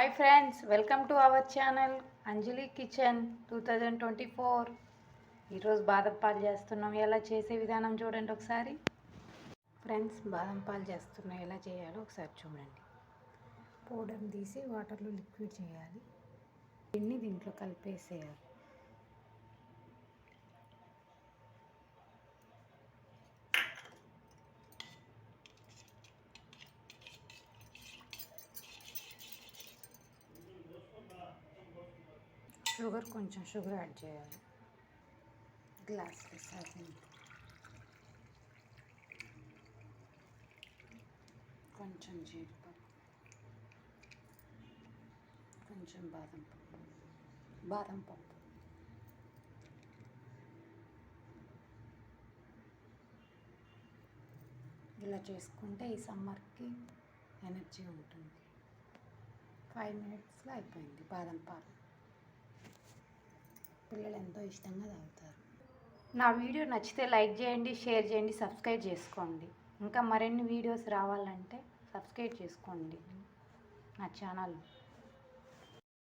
Hi friends welcome to our channel Anjali kitchen two thousand twenty four ఈరోజు బాదం పాలు చేస్తున్నాం. ఎలా చేసే విధానం చూడండి ఒకసారి. ఫ్రెండ్స్ బాదం పాలు చేస్తున్నాం. ఎలా చేయాలో ఒకసారి చూడండి. పౌడర్ని తీసి వాటర్లో లిక్విడ్ చేయాలి. దీన్ని దీంట్లో కలిపేసేయాలి. షుగర్ కొంచెం షుగర్ యాడ్ చేయాలి. గ్లాస్ వేసాలి కొంచెం జీడిపప్పు. కొంచెం బాదం పప్పు. బాదం పప్పు. ఇలా చేసుకుంటే ఈ సమ్మర్కి ఎనర్జీ ఉంటుంది. ఫైవ్ మినిట్స్లో అయిపోయింది బాదం పాలు. పిల్లలు ఎంతో ఇష్టంగా తాగుతారు. నా వీడియో నచ్చితే లైక్ చేయండి షేర్ చేయండి సబ్స్క్రైబ్ చేసుకోండి. ఇంకా మరిన్ని వీడియోస్ రావాలంటే సబ్స్క్రైబ్ చేసుకోండి. నా ఛానల్.